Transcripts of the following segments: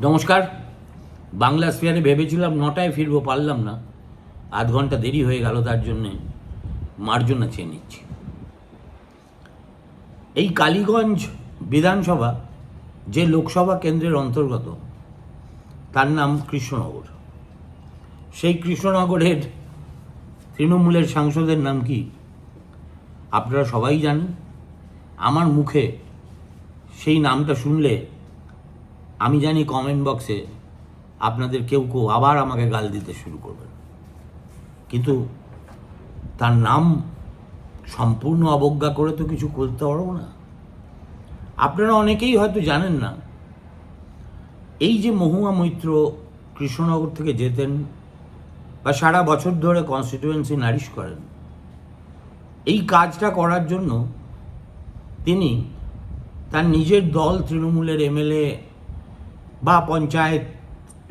নমস্কার। বাংলা স্পেয়ারে ভেবেছিলাম নটায় ফিরবো, পারলাম না। আধ ঘণ্টা দেরি হয়ে গেল, তার জন্যে মার্জনা চেয়ে নিচ্ছি। এই কালীগঞ্জ বিধানসভা যে লোকসভা কেন্দ্রের অন্তর্গত, তার নাম কৃষ্ণনগর। সেই কৃষ্ণনগরের তৃণমূলের সাংসদের নাম কি? আপনারা সবাই জানেন। আমার মুখে সেই নামটা শুনলে আমি জানি কমেন্ট বক্সে আপনাদের কেউ কেউ আবার আমাকে গাল দিতে শুরু করবেন। কিন্তু তার নাম সম্পূর্ণ অবজ্ঞা করে তো কিছু করতে পারব না। আপনারা অনেকেই হয়তো জানেন না, এই যে মহুয়া মৈত্র কৃষ্ণনগর থেকে যেতেন বা সারা বছর ধরে কনস্টিটিউয়েন্সি নারিশ করেন, এই কাজটা করার জন্য তিনি তার নিজের দল তৃণমূলের এমএলএ বা পঞ্চায়েত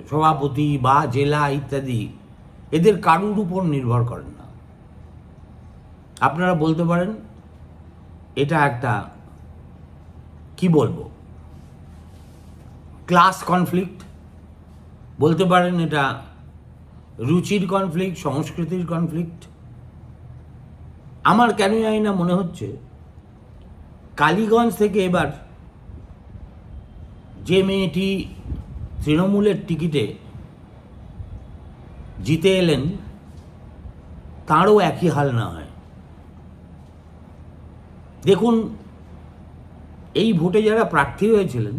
সভাপতি বা জেলা ইত্যাদি, এদের কারুর উপর নির্ভর করেন না। আপনারা বলতে পারেন, এটা একটা, কি বলব ক্লাস কনফ্লিক্ট বলতে পারেন এটা রুচির কনফ্লিক্ট সংস্কৃতির কনফ্লিক্ট আমার কেন জানি না মনে হচ্ছে, কালীগঞ্জ থেকে এবার যে মেয়েটি তৃণমূলের টিকিটে জিতে এলেন, তাঁরও একই হাল না হয়। দেখুন, এই ভোটে যারা প্রার্থী হয়েছিলেন,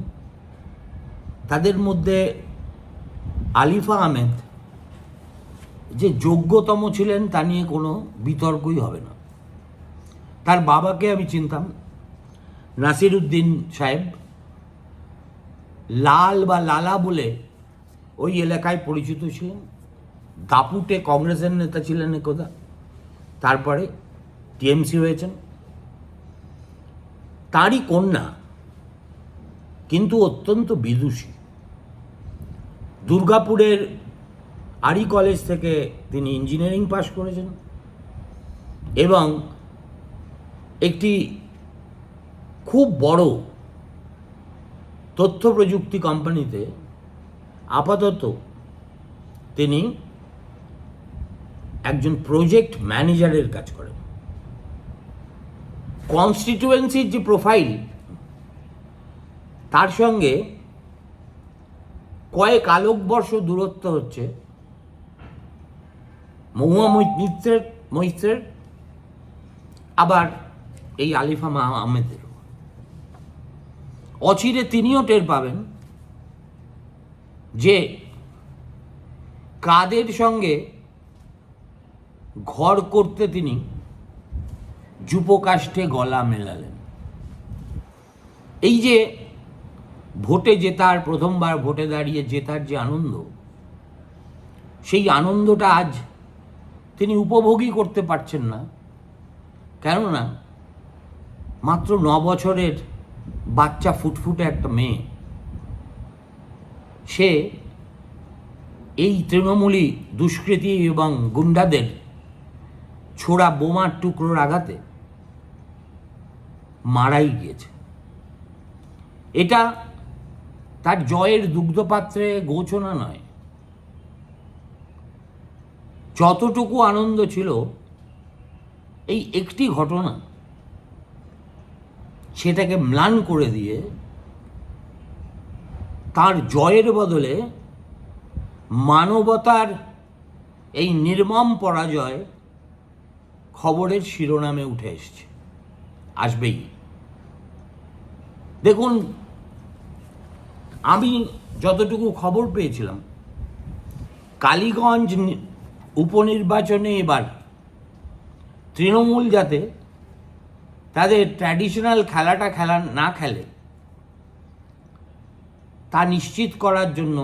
তাদের মধ্যে আলিফা আহমেদ যে যোগ্যতম ছিলেন, তা নিয়ে কোনো বিতর্কই হবে না। তার বাবাকে আমি চিনতাম নাসির উদ্দিন সাহেব। লাল বা লালা বলে ওই এলাকায় পরিচিত ছিলেন। দাপুটে কংগ্রেসের নেতা ছিলেন একদা তারপরে টিএমসি হয়েছেন। তারই কন্যা কিন্তু অত্যন্ত বিদুষী। দুর্গাপুরের আরি কলেজ থেকে তিনি ইঞ্জিনিয়ারিং পাশ করেছেন এবং একটি খুব বড় তথ্য প্রযুক্তি কোম্পানিতে আপাতত তিনি একজন প্রজেক্ট ম্যানেজারের কাজ করেন। কনস্টিটিউয়েন্সির যে প্রোফাইল তার সঙ্গে কয়েক আলোকবর্ষ দূরত্ব হচ্ছে। মহুয়া মৈত্রের মৈত্রের, আবার এই আলিফা আহমেদের। অচিরে তিনিও টের পাবেন যে কাদের সঙ্গে ঘর করতে তিনি যুপকাষ্ঠে গলা মেলালেন। এই যে ভোটে জেতার, প্রথমবার ভোটে দাঁড়িয়ে জেতার যে আনন্দ, সেই আনন্দটা আজ তিনি উপভোগই করতে পারছেন না। কেননা, মাত্র ন বছরের বাচ্চা ফুটফুটে একটা মেয়ে। সে এই তৃণমূলী দুষ্কৃতী এবং গুন্ডাদের ছোড়া বোমার টুকরোর আঘাতে মারাই গিয়েছে। এটা তার জয়ের দুগ্ধপাত্রে গোচনা নয়। যতটুকু আনন্দ ছিল, এই একটি ঘটনা সেটাকে ম্লান করে দিয়ে তার জয়ের বদলে মানবতার এই নির্মম পরাজয় খবরের শিরোনামে উঠে এসছে। আসবেই। দেখুন, আমি যতটুকু খবর পেয়েছিলাম, কালীগঞ্জ উপনির্বাচনে এবার তৃণমূল যাতে তাদের ট্র্যাডিশনাল খেলাটা খেলা না খেলে, তা নিশ্চিত করার জন্য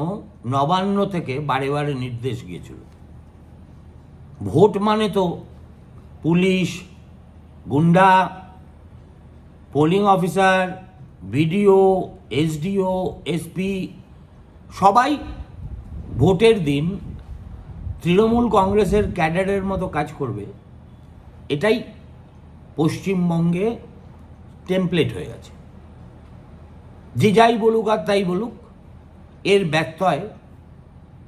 নবান্ন থেকে বারে বারে নির্দেশ গিয়েছিল। ভোট মানে তো পুলিশ, গুন্ডা polling officer BDO, SDO, SP, সবাই ভোটের দিন তৃণমূল কংগ্রেসের ক্যাডারের মতো কাজ করবে। এটাই পশ্চিমবঙ্গে টেমপ্লেট হয়ে গেছে। যে যাই বলুক আর তাই বলুক, এর ব্যত্যয়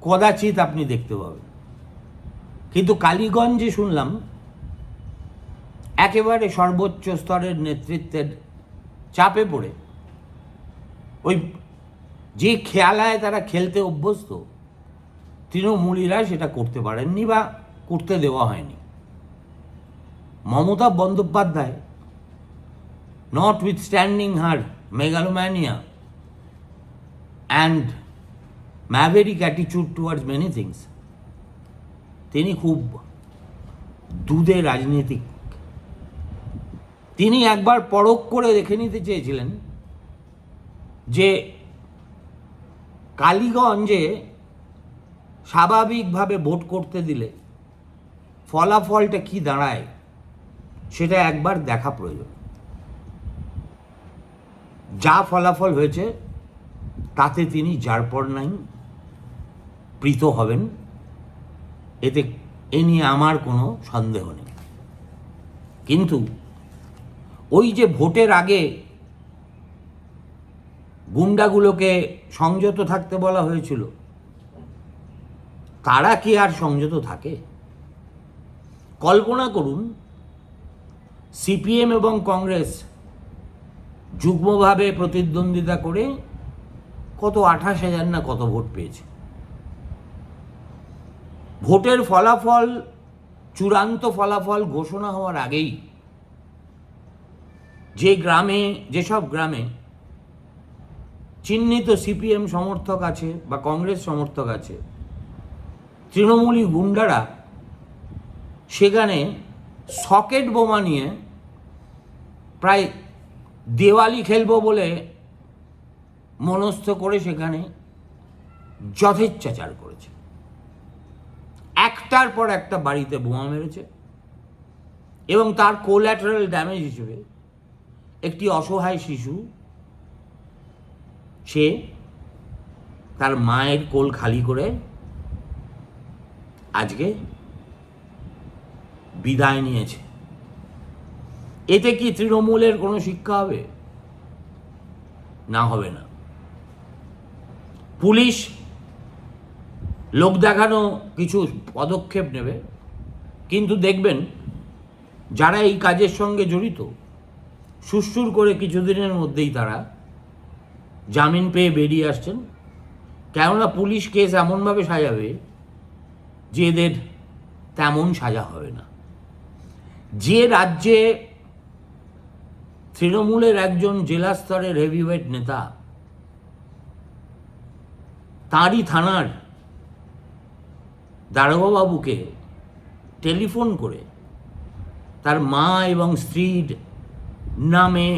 কদাচিৎ আপনি দেখতে পাবেন। কিন্তু কালীগঞ্জে শুনলাম, একেবারে সর্বোচ্চ স্তরের নেতৃত্বের চাপে পড়ে। ওই যে খেয়ালায় তারা খেলতে অভ্যস্ত, তৃণমূলীরা সেটা করতে পারেননি বা করতে দেওয়া হয়নি। Mamata Bandyopadhyay notwithstanding her megalomania and maverick অ্যাটিচিউড towards many things তিনি খুব দুধে রাজনীতিক। তিনি একবার পরখ করে দেখে নিতে চেয়েছিলেন যে কালীগঞ্জে স্বাভাবিকভাবে ভোট করতে দিলে ফলাফলটা কি দাঁড়ায়। সেটা একবার দেখা প্রয়োজন। যা ফলাফল হয়েছে, তাতে তিনি যার পর নাই, প্রীত হবেন, এতে এ নিয়ে আমার কোনো সন্দেহ নেই। কিন্তু ওই যে ভোটের আগে গুন্ডাগুলোকে সংযত থাকতে বলা হয়েছিল, তারা কি আর সংযত থাকে? কল্পনা করুন সিপিএম এবং কংগ্রেস যুগ্মভাবে প্রতিদ্বন্দ্বিতা করে কত আঠাশ হাজার না কত ভোট পেয়েছে? ভোটের ফলাফল, চূড়ান্ত ফলাফল ঘোষণা হওয়ার আগেই যে গ্রামে, যেসব গ্রামে চিহ্নিত সিপিএম সমর্থক আছে বা কংগ্রেস সমর্থক আছে, তৃণমূলী গুন্ডারা সেখানে সকেট বোমা নিয়ে প্রায় দেওয়ালি খেলব বলে মনস্থ করে সেখানে যথেচ্ছাচার করেছে। একটার পর একটা বাড়িতে বোমা মেরেছে এবং তার কোল্যাটারাল ড্যামেজ হিসেবে একটি অসহায় শিশু, সে তার মায়ের কোল খালি করে আজকে বিদায় নিয়েছে। এতে কি তৃণমূলের কোনো শিক্ষা হবে? না হবে না। পুলিশ লোক দেখানো কিছু পদক্ষেপ নেবে, কিন্তু দেখবেন যারা এই কাজের সঙ্গে জড়িত সুস্থুর করে কিছুদিনের মধ্যেই তারা জামিন পেয়ে বেরিয়ে আসছেন। কেননা পুলিশ কেস এমনভাবে সাজাবে যে এদের তেমন সাজা হবে না। যে রাজ্যে তৃণমূলের একজন জেলা স্তরের হেভিওয়েট নেতা, তাঁরই থানার দারোগাবাবুকে টেলিফোন করে তার মা এবং স্ত্রীর নামে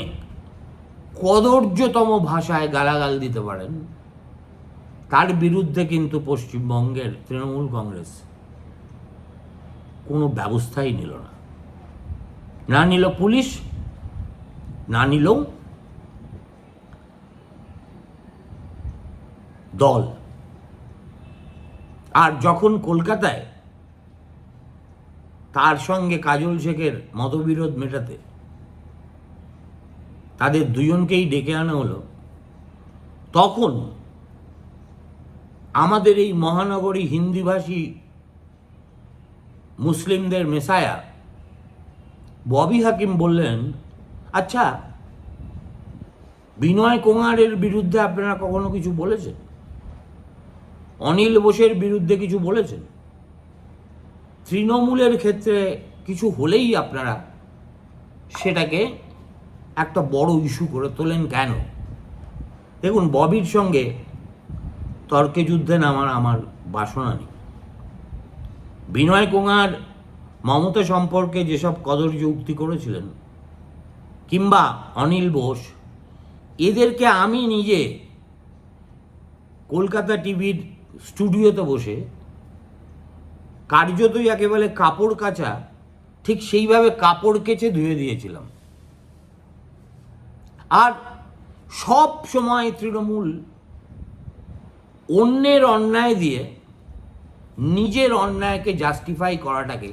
কদর্যতম ভাষায় গালাগাল দিতে পারেন। তার বিরুদ্ধে কিন্তু পশ্চিমবঙ্গের তৃণমূল কংগ্রেস কোনো ব্যবস্থাই নিল না। না নিল পুলিশ না নিল দল। আর যখন কলকাতায় তার সঙ্গে কাজল শেখের মতবিরোধ মেটাতে, তাদের দুজনকেই ডেকে আনা হলো, তখন আমাদের এই মহানগরী হিন্দিভাষী মুসলিমদের মেসায়া ববি হাকিম বললেন আচ্ছা বিনয় কুমারের বিরুদ্ধে আপনারা কখনো কিছু বলেছেন? অনিল বোসের বিরুদ্ধে কিছু বলেছেন? তৃণমূলের ক্ষেত্রে কিছু হলেই আপনারা সেটাকে একটা বড় ইস্যু করে তোলেন কেন? দেখুন, ববির সঙ্গে তর্কে যুদ্ধে নামার আমার বাসনা নেই। বিনয় কুমার মমতা সম্পর্কে যেসব কদর্য উক্তি করেছিলেন কিংবা অনিল বোস, এদেরকে আমি নিজে কলকাতা টিভির স্টুডিওতে বসে কার্যতই একেবারে কাপড় কাচা, ঠিক সেইভাবে কাপড় কেচে ধুয়ে দিয়েছিলাম। আর সব সময় তৃণমূল অন্যের অন্যায় দিয়ে নিজের অন্যায়কে জাস্টিফাই করাটাকে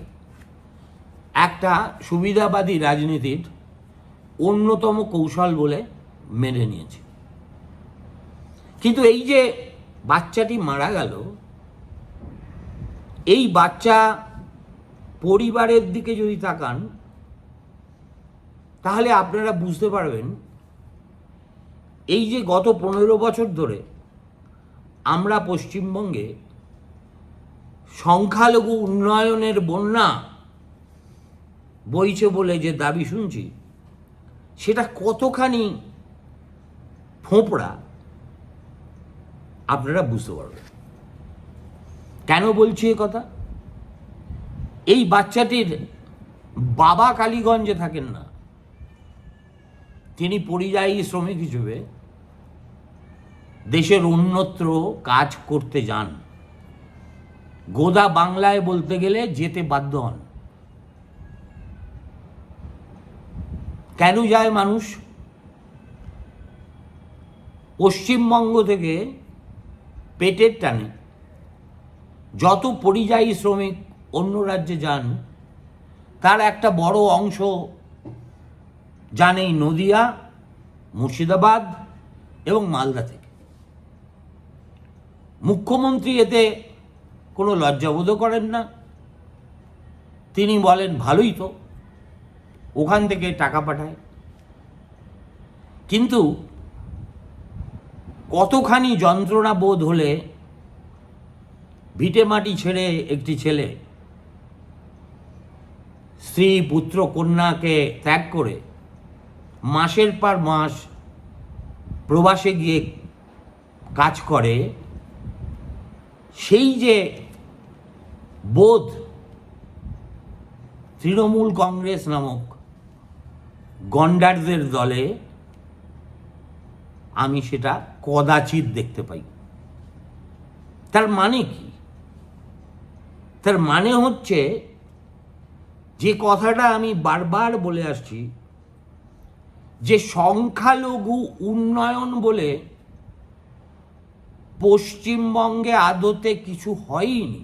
একটা সুবিধাবাদী রাজনীতির অন্যতম কৌশল বলে মেনে নিয়েছে। কিন্তু এই যে বাচ্চাটি মারা গেল, এই বাচ্চা পরিবারের দিকে যদি তাকান, তাহলে আপনারা বুঝতে পারবেন, এই যে গত পনেরো বছর ধরে আমরা পশ্চিমবঙ্গে সংখ্যালঘু উন্নয়নের বন্যা বইছে বলে যে দাবি শুনছি সেটা কতখানি ফোঁপড়া, আপনারা বুঝতে পারবেন। কেন বলছি এ কথা? এই বাচ্চাটির বাবা কালীগঞ্জে থাকেন না। তিনি পরিযায়ী শ্রমিক হিসেবে দেশের অন্যত্র কাজ করতে যান। গোদা বাংলায় বলতে গেলে যেতে বাধ্য হন। কেন যায় মানুষ? পশ্চিমবঙ্গ থেকে পেটের টানে যত পরিযায়ী শ্রমিক অন্য রাজ্যে যান, তার একটা বড় অংশ জানেই নদিয়া, মুর্শিদাবাদ এবং মালদা থেকে। মুখ্যমন্ত্রী এতে কোনো লজ্জাবোধও করেন না। তিনি বলেন, ভালোই তো। ওখান থেকে টাকা পাঠায়। কিন্তু কতখানি যন্ত্রণা বোধ হলে ভিটে মাটি ছেড়ে একটি ছেলে স্ত্রী, পুত্র, কন্যাকে ত্যাগ করে মাসের পর মাস প্রবাসে গিয়ে কাজ করে, সেই যে বোধ তৃণমূল কংগ্রেস নামক গন্ডারদের দলে আমি সেটা কদাচিৎ দেখতে পাই। তার মানে কি? তার মানে হচ্ছে যে কথাটা আমি বারবার বলে আসছি, যে সংখ্যালঘু উন্নয়ন বলে পশ্চিমবঙ্গে আদতে কিছু হয়নি।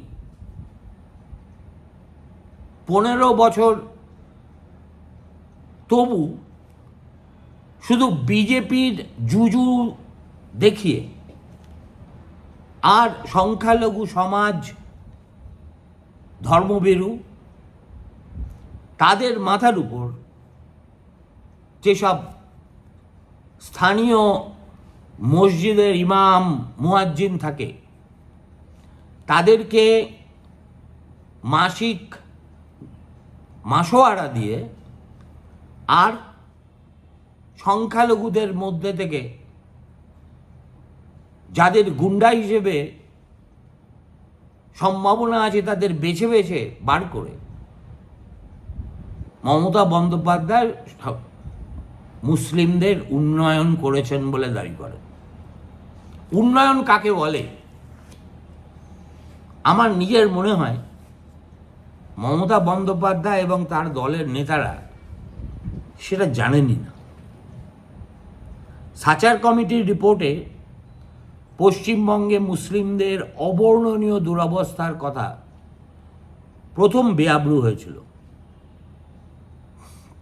পনেরো বছর তবু শুধু বিজেপির জুজু দেখিয়ে আর সংখ্যালঘু সমাজ ধর্মবেরু তাদের মাথার উপর যেসব স্থানীয় মসজিদের ইমাম, মুয়াজ্জিন থাকে, তাদেরকে মাসিক মাসোয়ারা দিয়ে আর সংখ্যালঘুদের মধ্যে থেকে যাদের গুন্ডা হিসেবে সম্ভাবনা আছে তাদের বেছে বেছে বার করে মমতা বন্দ্যোপাধ্যায় মুসলিমদের উন্নয়ন করেছেন বলে দাবি করেন উন্নয়ন কাকে বলে? আমার নিজের মনে হয় মমতা বন্দ্যোপাধ্যায় এবং তার দলের নেতারা সেটা জানেনই না। সাচার কমিটির রিপোর্টে পশ্চিমবঙ্গে মুসলিমদের অবর্ণনীয় দুরবস্থার কথা প্রথম বেআব্রু হয়েছিল।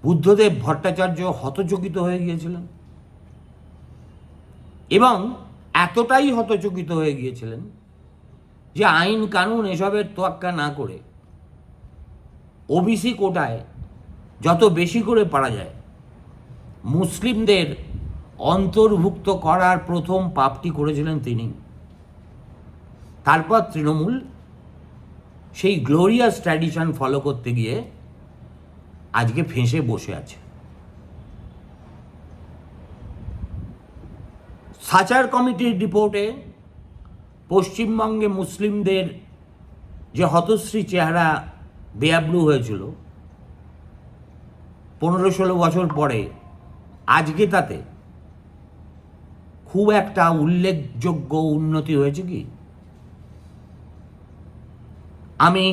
বুদ্ধদেব ভট্টাচার্য হতচকিত হয়ে গিয়েছিলেন এবং এতটাই হতচকিত হয়ে গিয়েছিলেন যে আইন কানুন এসবের তোয়াক্কা না করে ওবিসি কোটায় যত বেশি করে পারা যায়, মুসলিমদের অন্তর্ভুক্ত করার প্রথম পাপটি করেছিলেন তিনি। তারপর তৃণমূল সেই গ্লোরিয়াস ট্র্যাডিশন ফলো করতে গিয়ে আজকে ফেঁসে বসে আছে। সাচার কমিটির রিপোর্টে পশ্চিমবঙ্গে মুসলিমদের যে হতশ্রী চেহারা বেয়াব্রু হয়েছিল পনেরো ষোলো বছর পরে, আজকে তাতে খুব একটা উল্লেখযোগ্য উন্নতি হয়েছে কি? আমি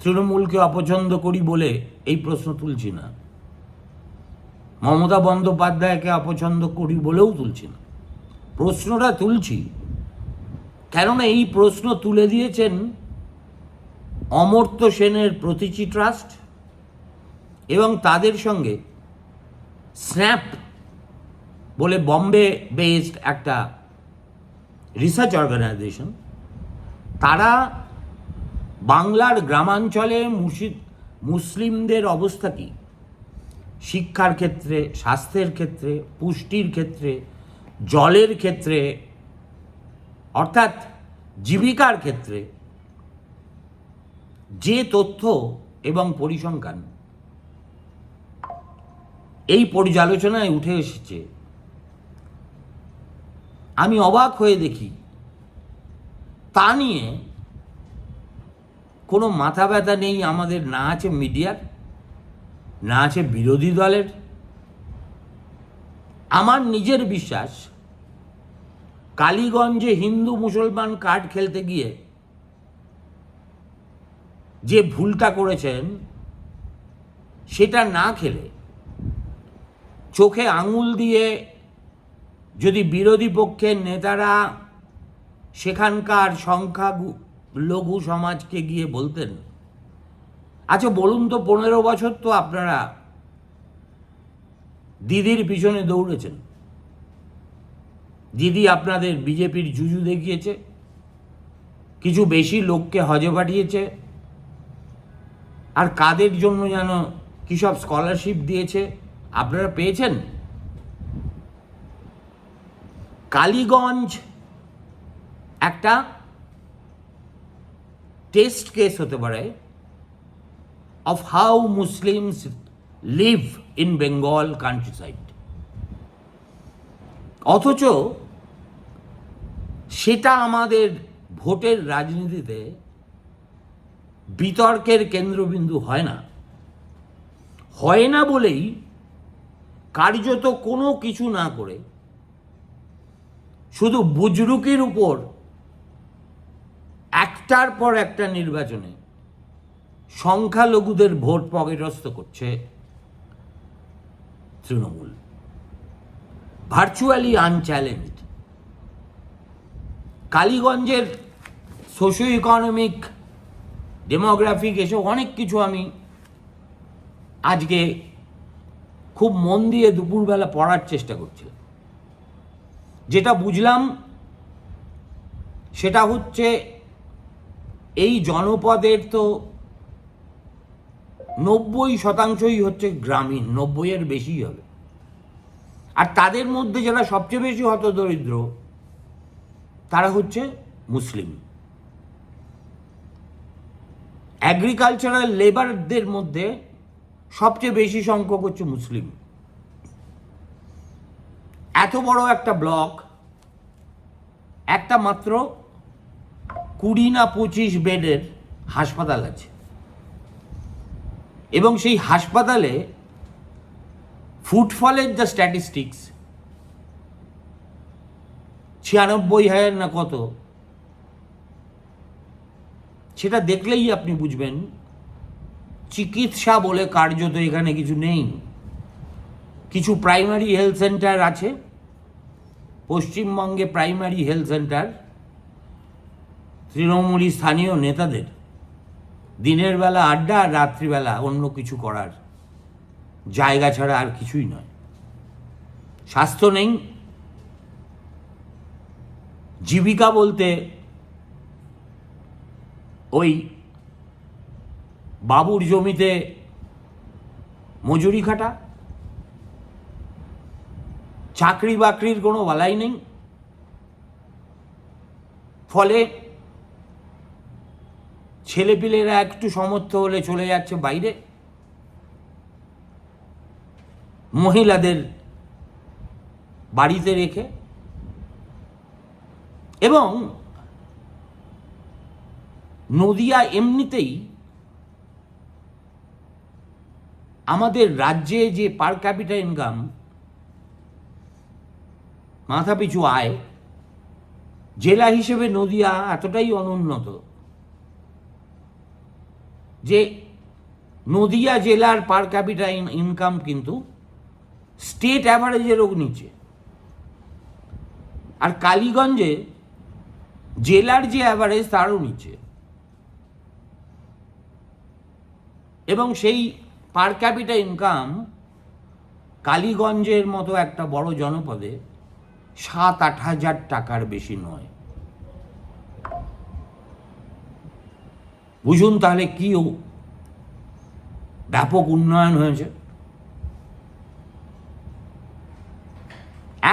তৃণমূলকে অপছন্দ করি বলে এই প্রশ্ন তুলছি না। মমতা বন্দ্যোপাধ্যায়কে অপছন্দ করি বলেও তুলছি না। প্রশ্নটা তুলছি, কেননা এই প্রশ্ন তুলে দিয়েছেন অমর্ত্য সেনের প্রতীচি ট্রাস্ট এবং তাদের সঙ্গে স্ন্যাপ বলে বম্বে বেসড একটা রিসার্চ অর্গানাইজেশন তারা বাংলার গ্রামাঞ্চলে মুর্শিদ, মুসলিমদের অবস্থা কী? শিক্ষার ক্ষেত্রে, স্বাস্থ্যের ক্ষেত্রে, পুষ্টির ক্ষেত্রে, জলের ক্ষেত্রে, অর্থাৎ জীবিকার ক্ষেত্রে যে তথ্য এবং পরিসংখ্যান এই পর্যালোচনায় উঠে এসেছে। আমি অবাক হয়ে দেখি, তা নিয়ে কোনো মাথা ব্যথা নেই আমাদের, না আছে মিডিয়ার, না আছে বিরোধী দলের। আমার নিজের বিশ্বাস, কালীগঞ্জে হিন্দু মুসলমান কার্ড খেলতে গিয়ে যে ভুলটা করেছেন, সেটা না খেলে চোখে আঙুল দিয়ে যদি বিরোধী পক্ষের নেতারা সেখানকার সংখ্যা লঘু সমাজকে গিয়ে বলতেন আচ্ছা বলুন তো পনেরো বছর তো আপনারা দিদির পিছনে দৌড়েছেন। দিদি আপনাদের বিজেপির জুজু দেখিয়েছে, কিছু বেশি লোককে হজে পাঠিয়েছে, আর কাদের জন্য যেন কী সব স্কলারশিপ দিয়েছে? আপনারা পেয়েছেন কালীগঞ্জ একটা টেস্ট কেস হতে পারে of how Muslims live in Bengal countryside. অথচ সেটা আমাদের ভোটের রাজনীতিতে বিতর্কের কেন্দ্রবিন্দু হয় না হয় না বলেই কার্যত কোনো কিছু না করে, শুধু বুজরুকির উপর একটার পর একটা নির্বাচনে সংখ্যালঘুদের ভোট পকেটস্থ করছে তৃণমূল। ভার্চুয়ালি আনচ্যালেঞ্জড কালীগঞ্জের সোশিও ইকোনমিক ডেমোগ্রাফিক এসব অনেক কিছু আমি আজকে খুব মন দিয়ে দুপুরবেলা পড়ার চেষ্টা করছিলাম যেটা বুঝলাম, সেটা হচ্ছে এই জনপদের তো নব্বই শতাংশই হচ্ছে গ্রামীণ, নব্বইয়ের বেশি হবে। আর তাদের মধ্যে যারা সবচেয়ে বেশি হতদরিদ্র, তারা হচ্ছে মুসলিম। অ্যাগ্রিকালচারাল লেবারদের মধ্যে সবচেয়ে বেশি সংখ্যক হচ্ছে মুসলিম। এত বড় একটা ব্লক, একটা মাত্র কুড়ি না পঁচিশ বেডের হাসপাতাল আছে। এবং সেই হাসপাতালে ফুটফলের যা স্ট্যাটিস্টিক্স ছিয়ানব্বই হাজার না কত, সেটা দেখলেই আপনি বুঝবেন চিকিৎসা বলে কার্যত এখানে কিছু নেই। কিছু প্রাইমারি হেলথ সেন্টার আছে। পশ্চিমবঙ্গে প্রাইমারি হেলথ সেন্টার তৃণমূলী স্থানীয় নেতাদের দিনের বেলা আড্ডা আর রাত্রিবেলা অন্য কিছু করার জায়গা ছাড়া আর কিছুই নয়। স্বাস্থ্য নেই। জীবিকা বলতে ওই বাবুর জমিতে মজুরি খাটা, চাকরি বাকরির কোনো বালাই নেই। ফলে ছেলেপিলেরা একটু সমর্থ হলে চলে যাচ্ছে বাইরে। মহিলাদের বাড়িতে রেখে। এবং নদিয়া এমনিতেই আমাদের রাজ্যে যে পার ক্যাপিটাল ইনকাম মাথাপিছু আয়, জেলা হিসেবে নদিয়া এতটাই অনুন্নত যে নদিয়া জেলার পার ক্যাপিটাল ইনকাম কিন্তু স্টেট অ্যাভারেজেরও নিচে। আর কালীগঞ্জে জেলার যে অ্যাভারেজ তারও নিচে। এবং সেই পার ক্যাপিটা ইনকাম কালীগঞ্জের মতো একটা বড় জনপদে সাত, আট হাজার টাকার বেশি নয়। বুঝুন তাহলে কি ব্যাপক উন্নয়ন হয়েছে।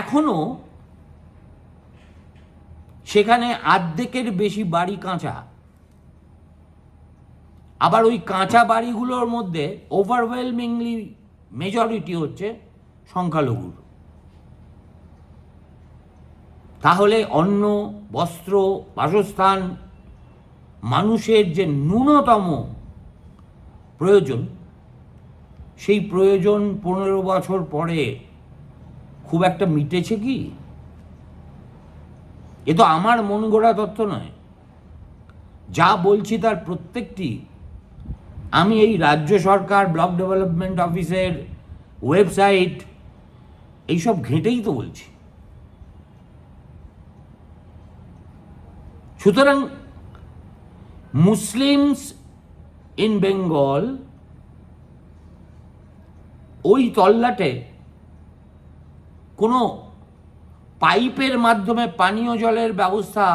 এখনও সেখানে আর্ধেকের বেশি বাড়ি কাঁচা আবার ওই কাঁচা বাড়িগুলোর মধ্যে ওভারওয়েলমিংলি মেজরিটি হচ্ছে সংখ্যালঘুর। তাহলে অন্ন, বস্ত্র, বাসস্থান, মানুষের যে ন্যূনতম প্রয়োজন, সেই প্রয়োজন পনেরো বছর পরে খুব একটা মিটেছে কি? এ তো আমার মন গড়া তথ্য নয়। যা বলছি তার প্রত্যেকটি আমি এই রাজ্য সরকার, ব্লক ডেভেলপমেন্ট অফিসের ওয়েবসাইট, এইসব ঘেঁটেই তো বলছি। সুতরাং মুসলিমস ইন বেঙ্গল ওই তল্লাটে কোনো পাইপের মাধ্যমে পানীয় জলের ব্যবস্থা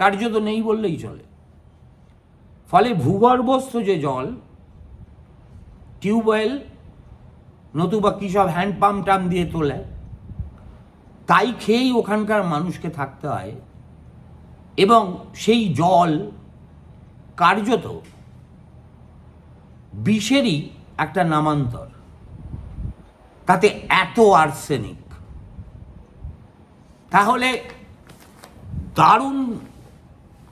কার্যত নেই বললেই চলে। ফলে ভূগর্ভস্থ যে জল, টিউবওয়েল, নতুবা কী সব হ্যান্ড পাম্প টাম দিয়ে তোলে, তাই খেয়েই ওখানকার মানুষকে থাকতে হয়। এবং সেই জল কার্যত বিষেরই একটা নামান্তর। তাতে এত আর্সেনিক। তাহলে দারুণ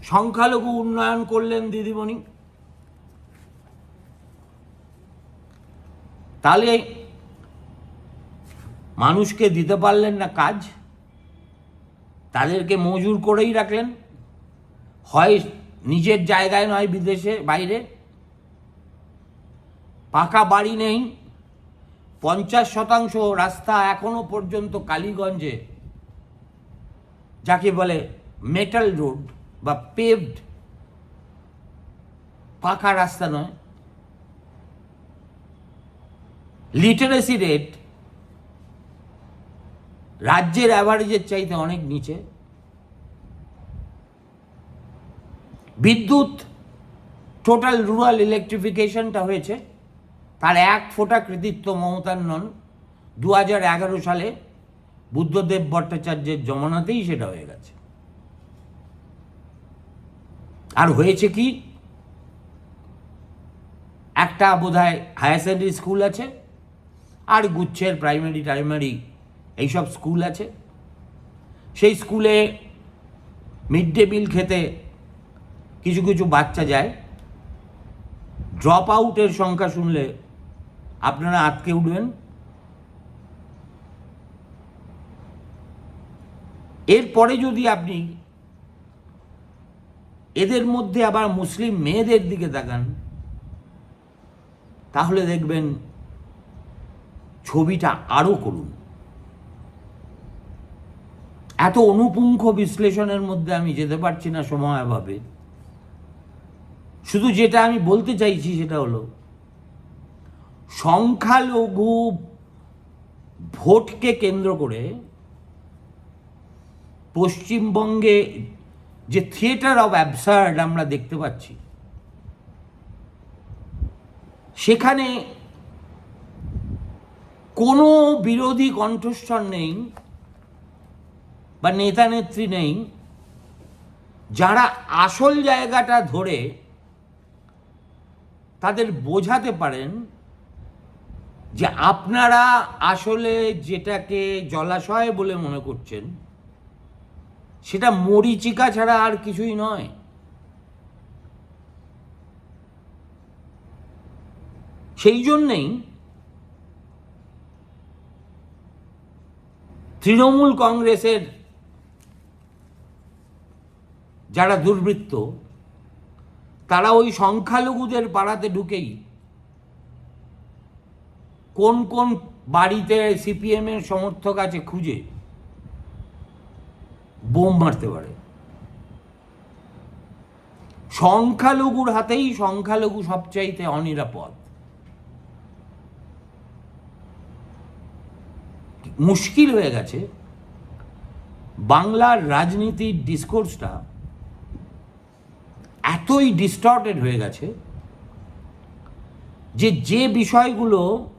সংখ্যালঘু উন্নয়ন করলেন দিদিমণি। তাহলে মানুষকে দিতে পারলেন না কাজ, তাদেরকে মজুর করেই রাখলেন। হয় নিজের জায়গায় নয়, বিদেশে, বাইরে। পাকা বাড়ি নেই। পঞ্চাশ শতাংশ রাস্তা এখনও পর্যন্ত কালীগঞ্জে, যাকে বলে মেটাল রোড। বা পেভড পাকা রাস্তা নয় লিটারেসি রেট রাজ্যের অ্যাভারেজের চাইতে অনেক নিচে। বিদ্যুৎ টোটাল রুরাল ইলেকট্রিফিকেশনটা হয়েছে, তার এক ফোঁটা কৃতিত্ব মমতার নন। দু হাজার এগারো সালে বুদ্ধদেব ভট্টাচার্যের জমানাতেই সেটা হয়ে গেছে। আর হয়েছে কি? একটা বোধহয় হায়ার সেকেন্ডারি স্কুল আছে, আর গুচ্ছের প্রাইমারি টাইমারি এইসব স্কুল আছে। সেই স্কুলে মিড ডে মিল খেতে কিছু কিছু বাচ্চা যায়। ড্রপ আউটের সংখ্যা শুনলে আপনারা আটকে উঠবেন। এরপরে যদি আপনি এদের মধ্যে আবার মুসলিম মেয়েদের দিকে তাকান, তাহলে দেখবেন ছবিটা আরও করুন। এত অনুপুঙ্খ বিশ্লেষণের মধ্যে আমি যেতে পারছি না সময় অভাবে শুধু যেটা আমি বলতে চাইছি সেটা হলো, সংখ্যালঘু ভোটকে কেন্দ্র করে পশ্চিমবঙ্গে যে থিয়েটার অব অ্যাবসার্ড আমরা দেখতে পাচ্ছি। সেখানে কোনো বিরোধী কণ্ঠস্বর নেই বা নেতা নেত্রী নেই, যারা আসল জায়গাটা ধরে তাদের বোঝাতে পারেন যে আপনারা আসলে যেটাকে জলাশয় বলে মনে করছেন সেটা মরিচিকা ছাড়া আর কিছুই নয়। সেই জন্যেই তৃণমূল কংগ্রেসের যারা দুর্বৃত্ত, তারা ওই সংখ্যালঘুদের পাড়াতে ঢুকেই কোন কোন বাড়িতে সিপিএমের সমর্থক আছে খুঁজে বোম মারতে পারে। সংখ্যালঘুর হাতেই সংখ্যালঘু সবচাইতে অনিরাপদ। মুশকিল হয়ে গেছে। বাংলার রাজনীতির ডিসকোর্সটা এতই ডিস্টর্টেড হয়ে গেছে যে যে বিষয়গুলো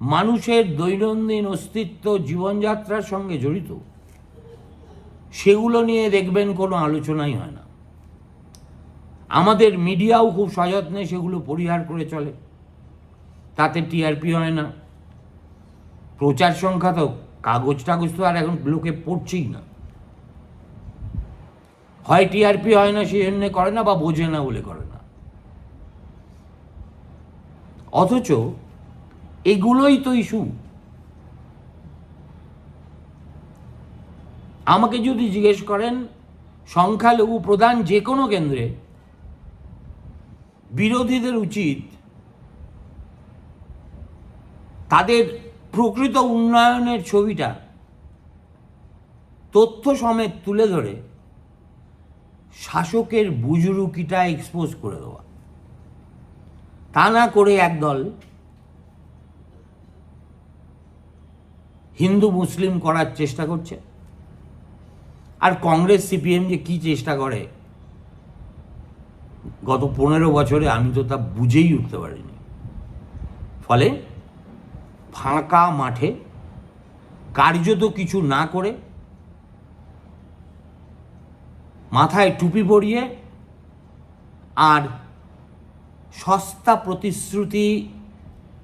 মানুষের দৈনন্দিন অস্তিত্ব জীবনযাত্রার সঙ্গে জড়িত সেগুলো নিয়ে দেখবেন কোনো আলোচনাই হয় না। আমাদের মিডিয়াও খুব সযত্নে সেগুলো পরিহার করে চলে। তাতে টিআরপি হয় না। প্রচার সংখ্যা তো কাগজ টাগজ তো আর এখন লোকে পড়ছেই না। হয় টিআরপি হয় না সেই জন্যে করে না বা বোঝে না বলে করে না। অথচ এগুলোই তো ইস্যু। আমাকে যদি জিজ্ঞেস করেন, সংখ্যালঘু প্রধান যে কোনো কেন্দ্রে, বিরোধীদের উচিত তাদের প্রকৃত উন্নয়নের ছবিটা, তথ্য সমেত তুলে ধরে শাসকের বুজুরুকিটা এক্সপোজ করে দেওয়া। তা না করে একদল হিন্দু মুসলিম করার চেষ্টা করছে। আর কংগ্রেস, সিপিএম যে কি চেষ্টা করে, গত পনেরো বছরে আমি তো তা বুঝেই উঠতে পারিনি। ফলে ফাঁকা মাঠে কার্যত কিছু না করে মাথায় টুপি পরিয়ে আর সস্তা প্রতিশ্রুতি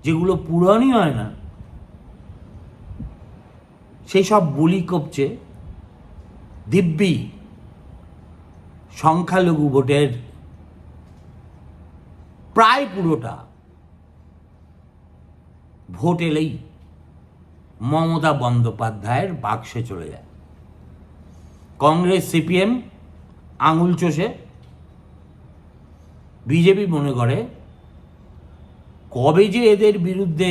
যেগুলো পূরণই হয় না, সেই সব বুলি কপছে দিব্যি সংখ্যালঘু ভোটের প্রায় পুরোটা ভোট এলেই মমতা বন্দ্যোপাধ্যায়ের বাক্সে চলে যায়। কংগ্রেস সিপিএম, আঙুল চষে বিজেপি মনে করে, কবে যে এদের বিরুদ্ধে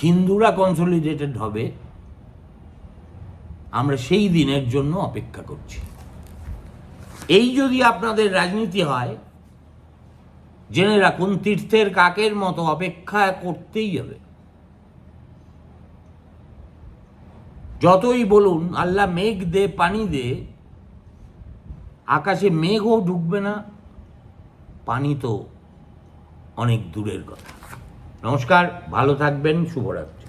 হিন্দুরা কনসলিডেটেড হবে আমরা সেই দিনের জন্য অপেক্ষা করছি। এই যদি আপনাদের রাজনীতি হয়, জেনে রাখুন, তীর্থের কাকের মতো অপেক্ষা করতেই হবে। যতই বলুন, আল্লাহ মেঘ দে, পানি দে, আকাশে মেঘও ঢুকবে না, পানি তো অনেক দূরের কথা। নমস্কার, ভালো থাকবেন, শুভরাত্রি।